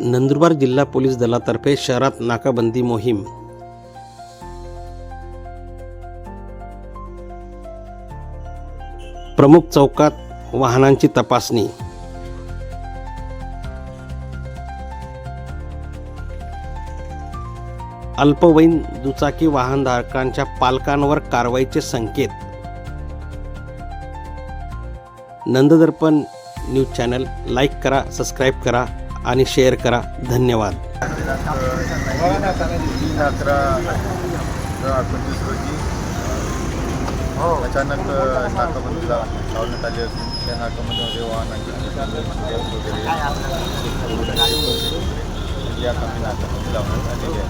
नंदुरबार जिल्हा पोलीस दलातर्फे शहरात नाकाबंदी मोहीम. प्रमुख चौकात वाहनांची तपासणी. अल्पवयीन दुचाकी वाहनधारकांच्या पालकांवर कारवाईचे संकेत. नंददर्पण न्यूज चॅनल लाईक करा सबस्क्राईब करा. आणि शेअर करा. धन्यवाद. तीन अकरा दोन रोजी अचानक नाकाबंदी लावण्यात आली असून त्या नाकाबंदीमध्ये वाहनांची वगैरे या कमी नाकाबंदी लावण्यात आलेली आहे.